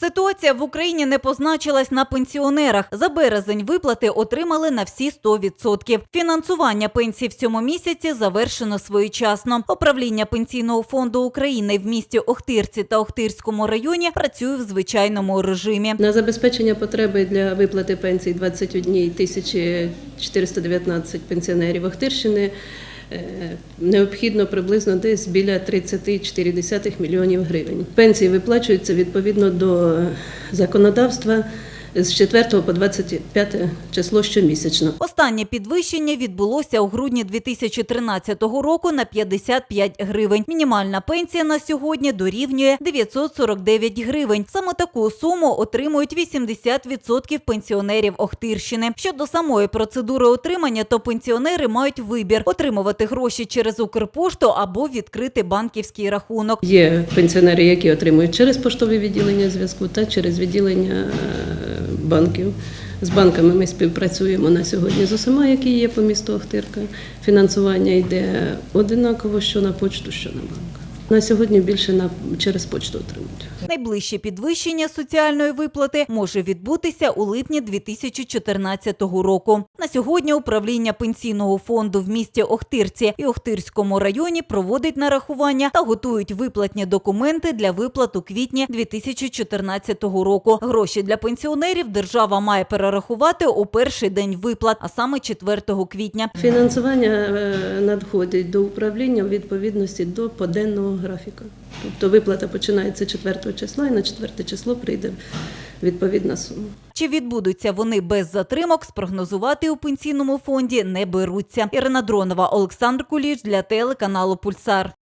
Ситуація в Україні не позначилась на пенсіонерах. За березень виплати отримали на всі 100%. Фінансування пенсій в цьому місяці завершено своєчасно. Управління пенсійного фонду України в місті Охтирці та Охтирському районі працює в звичайному режимі. На забезпечення потреби для виплати пенсій 21 тисячі 419 пенсіонерів Охтирщини необхідно приблизно десь біля 30,4 мільйонів гривень. Пенсії виплачуються відповідно до законодавства з 4 по 25 число щомісячно. Останнє підвищення відбулося у грудні 2013 року на 55 гривень. Мінімальна пенсія на сьогодні дорівнює 949 гривень. Саме таку суму отримують 80% пенсіонерів Охтирщини. Щодо самої процедури отримання, то пенсіонери мають вибір отримувати гроші через Укрпошту або відкрити банківський рахунок. Є пенсіонери, які отримують через поштові відділення зв'язку та через відділення е, банків. З банками ми співпрацюємо на сьогодні з усіма, які є по місту Охтирка. Фінансування йде одинаково, що на почту, що на банк. На сьогодні більше на через почту отримують. Найближче підвищення соціальної виплати може відбутися у липні 2014 року. На сьогодні управління пенсійного фонду в місті Охтирці і Охтирському районі проводить нарахування та готують виплатні документи для виплат у квітні 2014 року. Гроші для пенсіонерів держава має перерахувати у перший день виплат, а саме 4 квітня. Фінансування е, надходить до управління у відповідності до поденного графіка. Тобто виплата починається 4 числа і на 4 число прийде відповідна сума. Чи відбудуться вони без затримок, спрогнозувати у пенсійному фонді не беруться. Ірина Дронова, Олександр Куліш для телеканалу Пульсар.